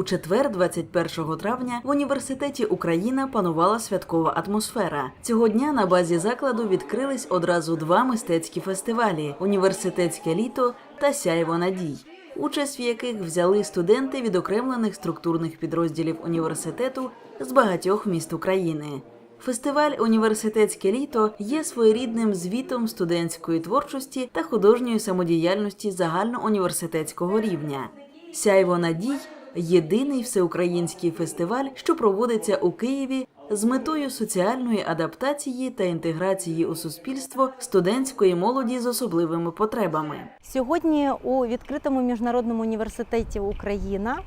У четвер, 21 травня, в університеті Україна панувала святкова атмосфера. Цього дня на базі закладу відкрились одразу два мистецькі фестивалі: університетське літо та сяйво надій. Участь в яких взяли студенти відокремлених структурних підрозділів університету з багатьох міст України. Фестиваль Університетське літо є своєрідним звітом студентської творчості та художньої самодіяльності загальноуніверситетського рівня. Сяйво надій єдиний всеукраїнський фестиваль, що проводиться у Києві з метою соціальної адаптації та інтеграції у суспільство студентської молоді з особливими потребами. Сьогодні у відкритому міжнародному університеті Україна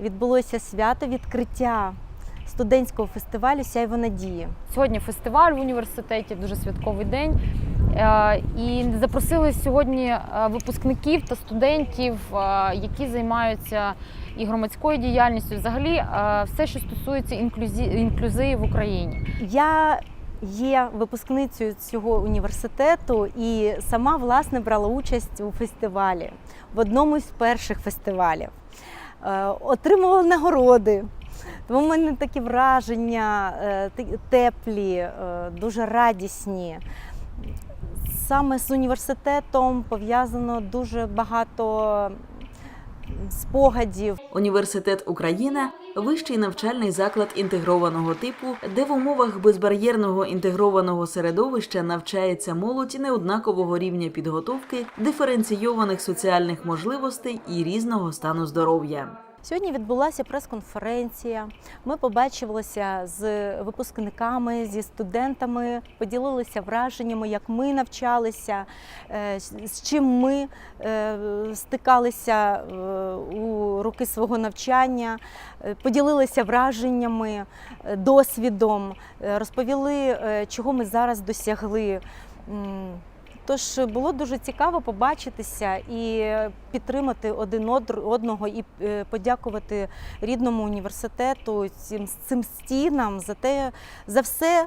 відбулося свято відкриття студентського фестивалю Сяйво надії. Сьогодні фестиваль в університеті, дуже святковий день. Е, І запросили сьогодні е, випускників та студентів, е, які займаються і громадською діяльністю, взагалі все, що стосується інклюзі- інклюзії в Україні. Я є випускницею цього університету і сама власне брала участь у фестивалі в одному з перших фестивалів. Отримувала нагороди. Тому в мене такі враження теплі, дуже радісні. Саме з університетом пов'язано дуже багато спогадів. Університет Україна вищий навчальний заклад інтегрованого типу, де в умовах безбар'єрного інтегрованого середовища навчається молодь неоднакового рівня підготовки, диференційованих соціальних можливостей і різного стану здоров'я. Сьогодні відбулася прес-конференція. Ми побачилися з випускниками, зі студентами, поділилися враженнями, як ми навчалися, е, з чим ми е, стикалися е, у роки свого навчання, поділилися враженнями, досвідом, розповіли, чого ми зараз досягли. Тож було дуже цікаво побачитися і підтримати один одного і е, подякувати рідному університету, цим, цим стінам за те, за все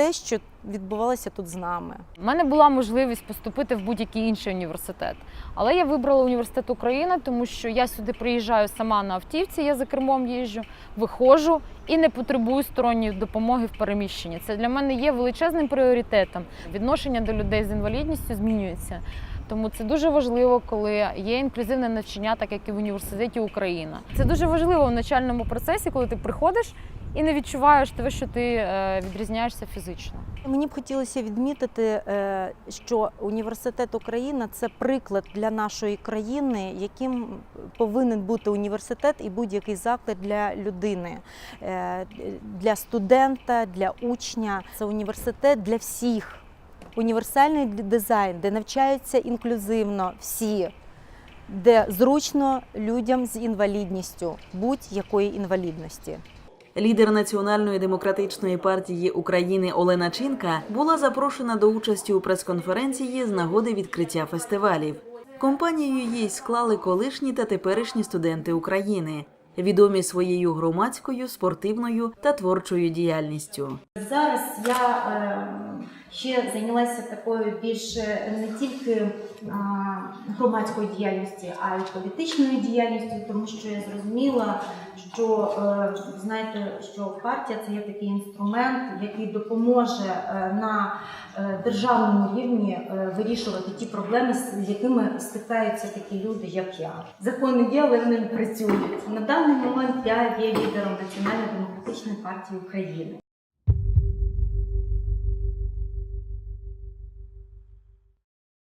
те, що відбувалося тут з нами. У мене була можливість поступити в будь-який інший університет. Але я вибрала університет Україна, тому що я сюди приїжджаю сама на автівці, я за кермом їжджу, виходжу і не потребую сторонньої допомоги в переміщенні. Це для мене є величезним пріоритетом. Відношення до людей з інвалідністю змінюється. Тому це дуже важливо, коли є інклюзивне навчання, так як і в університеті Україна. Це дуже важливо в навчальному процесі, коли ти приходиш і не відчуваєш те, що ти е, відрізняєшся фізично. Мені б хотілося відмітити, е, що університет Україна це приклад для нашої країни, яким повинен бути університет і будь-який заклад для людини, е, для студента, для учня. Це університет для всіх. Універсальний дизайн, де навчаються інклюзивно всі, де зручно людям з інвалідністю, будь-якої інвалідності. Лідер Національної демократичної партії України Олена Чинка була запрошена до участі у прес-конференції з нагоди відкриття фестивалів. Компанію їй склали колишні та теперішні студенти України, відомі своєю громадською, спортивною та творчою діяльністю. Зараз я е, ще зайнялася такою більш е, не тільки громадською діяльністю, а й політичною діяльністю, тому що я зрозуміла, що е, знаєте, що партія це є такий інструмент, який допоможе е, на е, державному рівні вирішувати ті проблеми, з якими стикаються такі люди, як я. Закони є, але вони не працюють. На даний момент я є лідером Національної демократичної партії України.